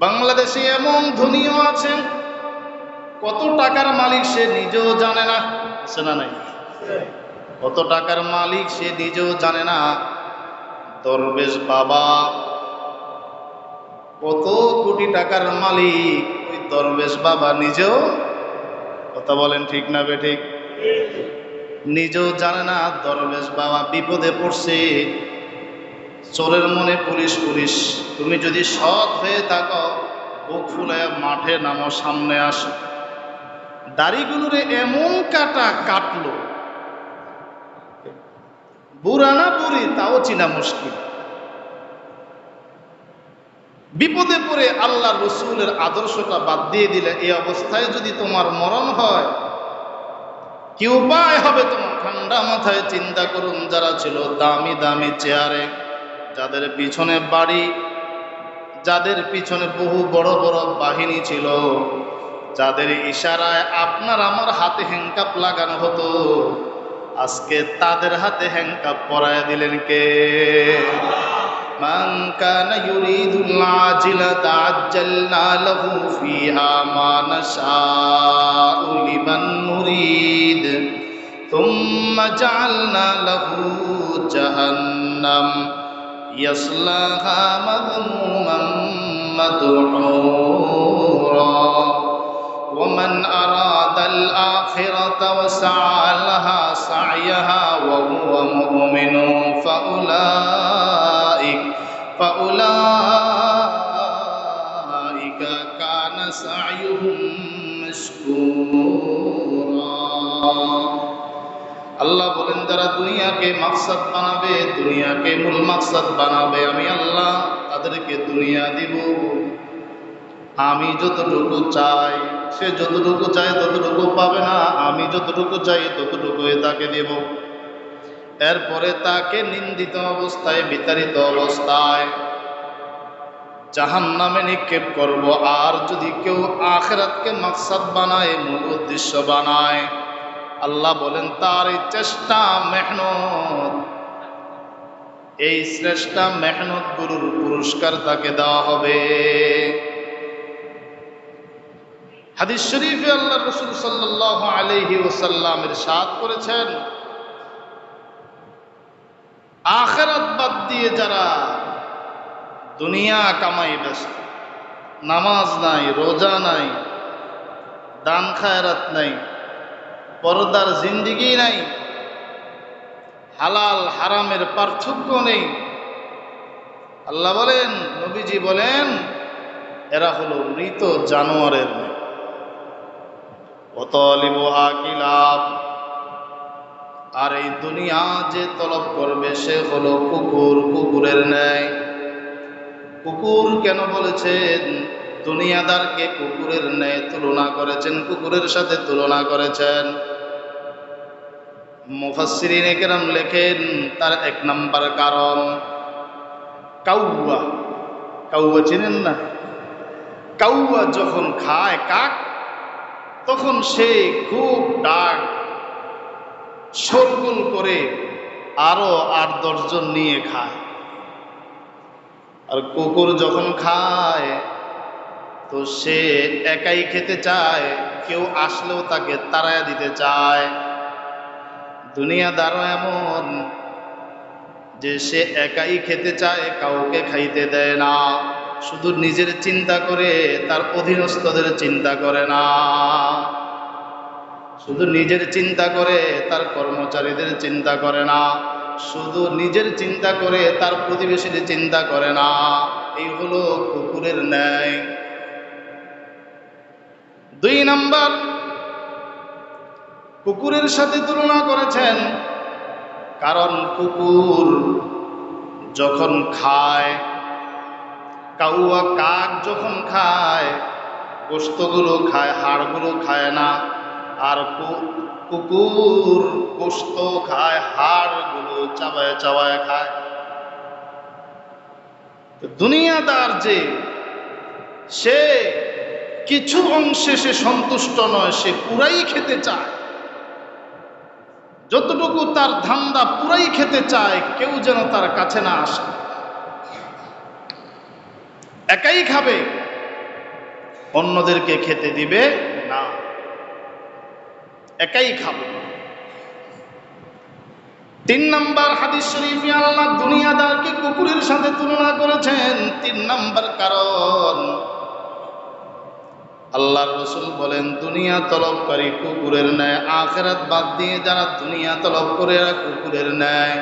বাংলাদেশে এমন ধনীও আছেন, কত টাকার মালিক সে নিজেও জানে না, আছে না নাই? কত টাকার মালিক সে নিজেও জানে না, দরবেশ বাবা, কত কোটি টাকার মালিক, ওই দরবেশ বাবা নিজেও কথা বলেন ঠিক না বে ঠিক? নিজেও জানে না, দরবেশ বাবা বিপদে পড়ছে চোরের মনে পুলিশ পুলিশ। তুমি যদি সৎ হয়ে থাকো, বুক ফুলে মাঠে নামো, সামনে আসো। দাড়িগুলোরে এমন কাটা কাটলো। বুড়া না বুড়ি, তাও চিনা মুশকিল। বিপদে পড়ে আল্লাহ রসুলের আদর্শটা বাদ দিয়ে দিলে, এই অবস্থায় যদি তোমার মরণ হয়, কি উপায় হবে তোমার? ঠান্ডা মাথায় চিন্তা করুন, যারা ছিল দামি দামি চেয়ারে যাদের পিছনে বাড়ি যাদের পিছনে বহু বড় বড় বাহিনী ছিল যাদের ইশারায় আপনার আমার হাতে হ্যাংকাপ লাগানো হতো আজকে তাদের হাতে হ্যাংকাপ পরায় দিলেন কে من كان يريد العاجلة عجلنا له فيها ما نشاء لمن نريد ثم جعلنا له جهنم يصلاها مذموما مدحورا. ومن أراد الآخرة وسعى لها سعيها وهو مؤمن فأولئك فأولئك كان سعيهم مشكورا. আল্লাহ বলেন, যারা দুনিয়াকে মাকসাদ বানাবে, দুনিয়াকে মূল মাকসাদ বানাবে, আমি আল্লাহ তাদেরকে দুনিয়া দিব। আমি যতটুকু চাই, সে যতটুকু চাই ততটুকু পাবে না, আমি যতটুকু চাই ততটুকু তাকে দেব। এরপরে তাকে নিন্দিত অবস্থায়, বিতাড়িত অবস্থায় জাহান নামে নিক্ষেপ করব। আর যদি কেউ আখেরাতকে মাকসাদ বানায়, মূল উদ্দেশ্য বানায় আল্লাহ বলেন, তার এই চেষ্টা মেহনত, এই শ্রেষ্ঠা মেহনত গুরুর পুরস্কার তাকে দেওয়া হবে। হাদিস শরীফে আল্লাহ রসুল সাল্লাহ আলহি ওসাল্লামের সাদ করেছেন, আখেরাত বাদ দিয়ে যারা দুনিয়া কামাই ব্যস্ত, নামাজ নাই, রোজা নাই, দান খায়রাত নাই পর্দার জিন্দিগি নাই। হালাল, হারামের পার্থক্য নেই। আল্লাহ বলেন, নবীজি বলেন, এরা হলো মৃত জানোয়ারের আর এই দুনিয়া যে তলব করবে, সে হলো কুকুর, কুকুরের ন্যায়। কুকুর কেন বলেছেন? দুনিয়াদারকে কুকুরের ন্যায় তুলনা করেছেন, কুকুরের সাথে তুলনা করেছেন। মুফাসসিরিন একরাম লেখেন, তার এক নাম্বার কারণ, কাউয়া। কাউয়া চিনেন না? কাউয়া যখন খায় কাক, তখন সে খুব ডাক, শোরগোল করে আরও আট দশজন নিয়ে খায়। আর কুকুর যখন খায়, তো সে একাই খেতে চায়, কেউ আসলেও তাকে তাড়ায়া দিতে চায়। দুনিয়াদারও এমন যে সে একাই খেতে চায়, কাউকে খাইতে দেয় না। শুধু নিজের চিন্তা করে, তার অধীনস্থদের চিন্তা করে না। শুধু নিজের চিন্তা করে, তার কর্মচারীদের চিন্তা করে না। শুধু নিজের চিন্তা করে, তার প্রতিবেশীর চিন্তা করে না। এই হলো কুকুরের ন্যায়। দুই নাম্বার কুকুরের সাথে তুলনা করেছেন। কারণ কুকুর যখন খায়, কাউয়া কাক যখন খায় গোস্তগুলো খায়, হাড়গুলো খায় না। আর কুকুর গোস্ত খায়, হাড়গুলো চাবায় চাবায় খায়। দুনিয়াদার যে, সে কিছু অংশে সে সন্তুষ্ট নয়, সে পুরাই খেতে চায়। যতটুকু তার ধান্দা পুরাই খেতে চায়, কেউ যেন তার কাছে না আসে। একাই খাবে, অন্যদেরকে খেতে দিবে না। একাই খাবে। তিন নাম্বার হাদিস শরীফে আল্লাহ দুনিয়াদারকে কুকুরের সাথে তুলনা করেছেন। তিন নাম্বার কারণ আল্লাহর রসুল বলেন, দুনিয়া তলবকারী কুকুরের ন্যায়, আখেরাত বাদ দিয়ে যারা দুনিয়া তলব করে কুকুরের ন্যায়।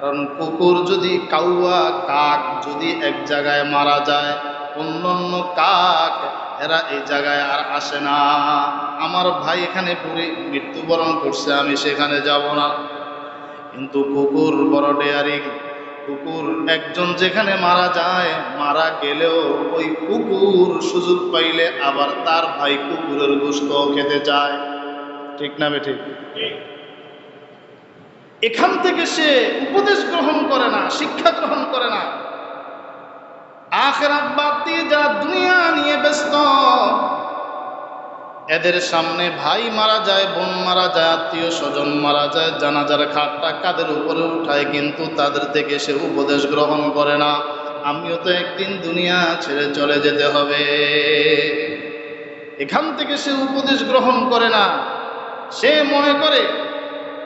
কারণ কুকুর যদি কাউয়া, কাক যদি এক জায়গায় মারা যায় অন্য অন্য কাক এরা এই জায়গায় আর আসে না। আমার ভাই এখানে পুরে মৃত্যুবরণ করছে, আমি সেখানে যাব না। কিন্তু কুকুর বড় ডেয়ারিং কুকুর। একজন যেখানে মারা যায়, মারা গেলেও ওই কুকুর সুযোগ পাইলে আবার তার ভাই কুকুরের গোস্ত খেতে যায়। ঠিক না বে ঠিক এখান থেকে সে উপদেশ গ্রহণ করে না, শিক্ষা গ্রহণ করে না। আখেরাত বাদ দিয়ে যারা দুনিয়া নিয়ে ব্যস্ত এদের সামনে ভাই মারা যায়, বোন মারা যায়, আত্মীয় স্বজন মারা যায়, জানাজার খাটটা কাদের উপরে উঠায় কিন্তু তাদের থেকে সে উপদেশ গ্রহণ করে না। আমিও তো একদিন দুনিয়া ছেড়ে চলে যেতে হবে। এখান থেকে সে উপদেশ গ্রহণ করে না। সে মনে করে,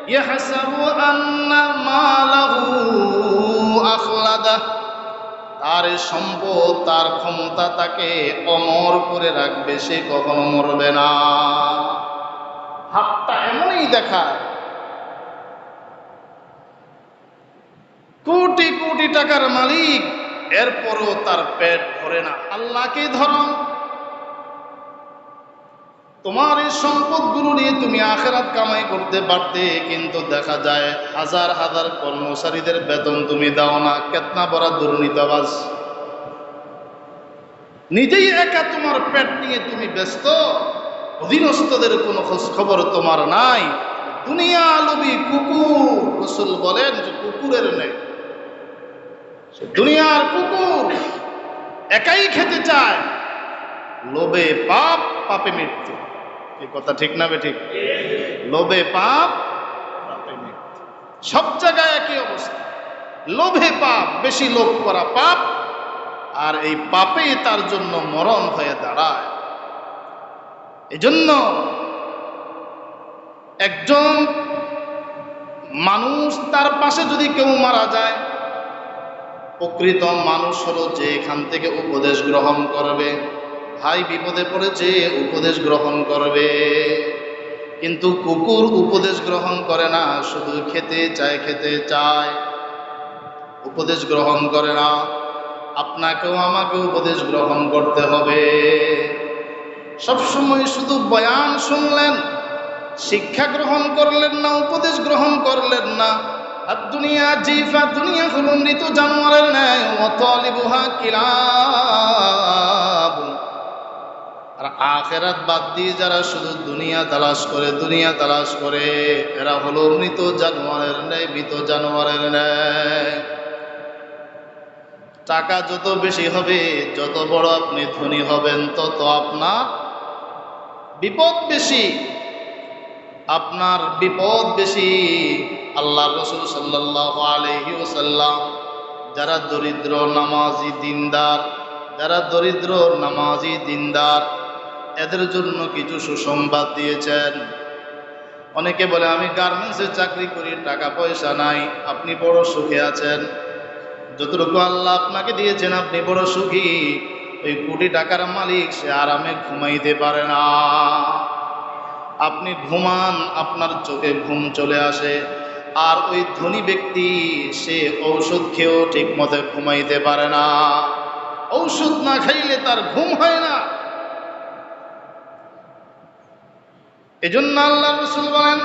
ইয়াহসাবু আন্না মালাহু আখলাদাহ। এই সম্পদ তার ক্ষমতা তাকে অমর করে রাখবে, সে কখনো মরবে না। হাতটা এমনই দেখা কোটি কোটি টাকার মালিক, এরপরও তার পেট ভরে না। আল্লাহকে ধরো তোমার এই সম্পদ সম্পদগুলো নিয়ে তুমি আখেরাত কামাই করতে পারতে, কিন্তু দেখা যায় হাজার হাজার কর্মচারীদের বেতন তুমি দাও না। কেতনা বড় দুর্নীতিবাজ। নিজেই একা তোমার পেট নিয়ে তুমি ব্যস্ত। অধীনস্থদের কোনো খোঁজ খবর তোমার নাই। দুনিয়া আলবি কুকুর, রসুল বলেন যে কুকুরের নেই দুনিয়ার কুকুর একাই খেতে চায়। লোভে পাপ, পাপে মৃত্যু। এই কথা ঠিক না বে ঠিক লোভে পাপ, পাপে সব জায়গায় একই অবস্থা। লোভে পাপ, বেশি লোভ করা পাপ, আর এই পাপেই তার জন্য মরণ হয়ে দাঁড়ায়। এজন্য একজন মানুষ তার পাশে যদি কেউ মারা যায়, প্রকৃত মানুষ হলো যে এখান থেকে উপদেশ গ্রহণ করবে। ভাই বিপদে পড়েছে, উপদেশ গ্রহণ করবে। কিন্তু কুকুর উপদেশ গ্রহণ করে না, শুধু খেতে চায় খেতে চায়। উপদেশ গ্রহণ করে না, আপনাকেও আমাকে উপদেশ গ্রহণ করতে হবে। সবসময় শুধু বয়ান শুনলেন, শিক্ষা গ্রহণ করলেন না, উপদেশ গ্রহণ করলেন না। আর দুনিয়া জিফা, দুনিয়া হলো মৃত জানোয়ারের ন্যায় অতলিবুহা কিলাব আর আখেরাত বাদ দিয়ে যারা শুধু দুনিয়া তালাশ করে, দুনিয়া তালাশ করে, এরা হলো মৃত জানোয়ারের ন্যায়, মৃত জানোয়ারের ন্যায়। টাকা যত বেশি হবে, যত বড় আপনি ধনী হবেন, তত আপনার বিপদ বেশি। আপনার বিপদ বেশি। আল্লাহ রসুল সাল্লাহ আলহি ওসাল্লাম যারা দরিদ্র, নামাজি, দিনদার, যারা দরিদ্র, নামাজি, দিনদার এদের জন্য কিছু সুসংবাদ দিয়েছেন। অনেকে বলে, আমি গার্মেন্টসে চাকরি করি টাকা পয়সা নাই, আপনি বড় সুখে আছেন। যতটুকু আল্লাহ আপনাকে দিয়েছেন, আপনি বড় সুখী। ওই কোটি টাকার মালিক, সে আরামে ঘুমাইতে পারে না। আপনি ঘুমান, আপনার চোখে ঘুম চলে আসে। আর ওই ধনী ব্যক্তি, সে ঔষধ খেয়েও ঠিক মতো ঘুমাইতে পারে না। ঔষধ না খাইলে তার ঘুম হয় না। এজন্য আল্লাহ রসুল বলেন,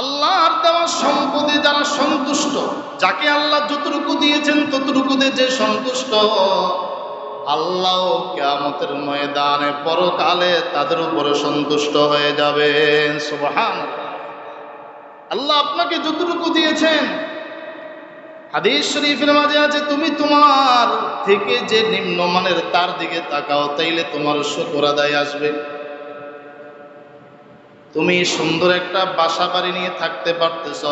আল্লাহর দেওয়া সম্পদে যারা সন্তুষ্ট, যাকে আল্লাহ যতটুকু দিয়েছেন ততটুকুতে যে সন্তুষ্ট, আল্লাহ কেয়ামতের ময়দানে পরকালে তাদের উপরে সন্তুষ্ট হয়ে যাবেন। সুবহান আল্লাহ আপনাকে যতটুকু দিয়েছেন, হাদিস শরীফের মাঝে আছে, তুমি তোমার থেকে যে নিম্নমানের তার দিকে তাকাও, তাইলে তোমার শুকর আদায় আসবে। তুমি সুন্দর একটা বাসা বাড়ি নিয়ে থাকতে পারতেছ।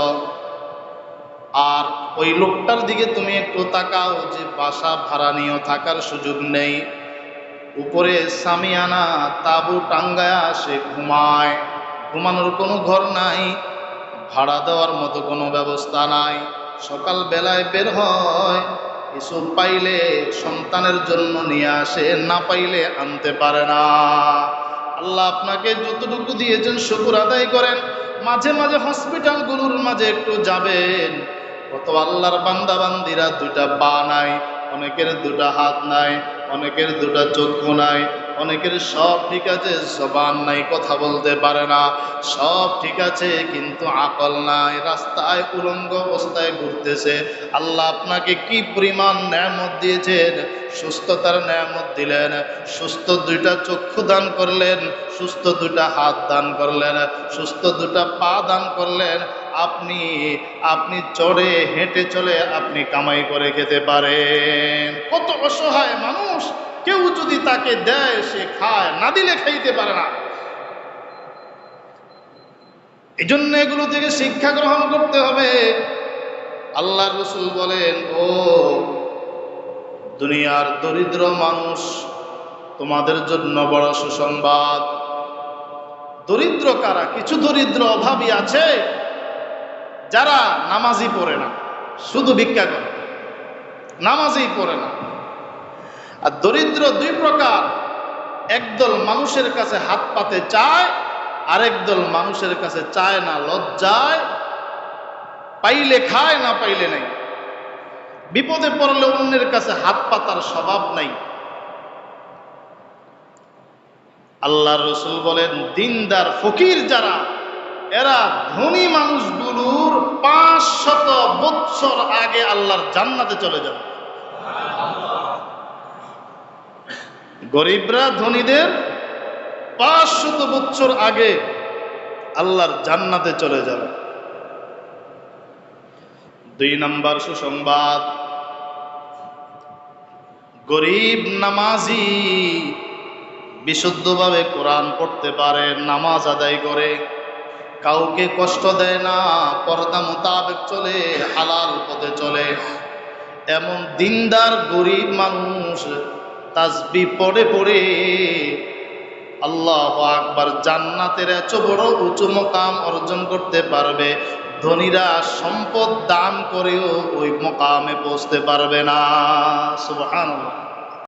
আর ওই লোকটার দিকে তুমি একটু তাকাও যে বাসা ভাড়া নিয়েও থাকার সুযোগ নেই। উপরে সামিয়ানা তাবু টাঙ্গায়া সে ঘুমায়। ঘুমানোর কোনো ঘর নাই, ভাড়া দেওয়ার মতো কোনো ব্যবস্থা নাই। সকাল বেলায় বের হয়, কিছু পাইলে সন্তানের জন্য নিয়ে আসে, না পাইলে আনতে পারে না। আল্লাহ আপনাকে যতটুকু দিয়েছেন, শুকুর আদায় করেন। মাঝে মাঝে হসপিটাল হসপিটালগুলোর মাঝে একটু যাবেন। কত আল্লাহর বান্দা বান্দিরা দুটা পা নাই, অনেকের দুটা হাত নাই, অনেকের দুটা চক্ষু নাই। অনেকের সব ঠিক আছে, জবান নাই, কথা বলতে পারে না। সব ঠিক আছে, কিন্তু আকল নাই, রাস্তায় উলঙ্গ অবস্থায় ঘুরতেছে। আল্লাহ আপনাকে কি পরিমাণ ন্যামত দিয়েছেন? সুস্থতার ন্যামত দিলেন। সুস্থ দুইটা চক্ষু দান করলেন, সুস্থ দুটা হাত দান করলেন, সুস্থ দুটা পা দান করলেন। আপনি আপনি চড়ে হেঁটে চলে আপনি কামাই করে খেতে পারেন। কত অসহায় মানুষ। কেউ যদি তাকে দেয়, সে খায়। না দিলে খাইতে পারে না। এই জন্য এগুলো থেকে শিক্ষা গ্রহণ করতে হবে। আল্লাহ রসুল বলেন, ও দুনিয়ার দরিদ্র মানুষ, তোমাদের জন্য বড় সুসংবাদ। দরিদ্র কারা? কিছু দরিদ্র অভাবী আছে যারা নামাজই পড়ে না, শুধু ভিক্ষা করে। নামাজই পড়ে না। আর দরিদ্র দুই প্রকার। একদল মানুষের কাছে হাত পাতে চায়, আরেক দল মানুষের কাছে চায় না, লজ্জায়। পাইলে খায়, না পাইলে নাই। বিপদে পড়লে অন্যের কাছে হাত পাতার স্বভাব নাই। আল্লাহ রসুল বলেন, দিনদার ফকির যারা, এরা ধনী মানুষগুলোর পাঁচ শত বৎসর আগে আল্লাহর জান্নাতে চলে যাবে। গরিবরা, ধনীদের পাঁচ শত বৎসর আগে আল্লাহর জান্নাতে চলে যাবে। দুই নম্বর সুসংবাদ। গরিব নামাজি বিশুদ্ধভাবে কোরআন পড়তে পারে, নামাজ আদায় করে, কাউকে কষ্ট দেয় না, পর্দা মোতাবেক চলে, হালাল পথে চলে। এমন দিনদার গরিব মানুষ তাসবি পড়ে পড়ে আল্লাহ আকবার জান্নাতের এত বড় উঁচু মকাম অর্জন করতে পারবে, ধনীরা সম্পদ দান করেও ওই মকামে পৌঁছতে পারবে না, সুবহানাল্লাহ।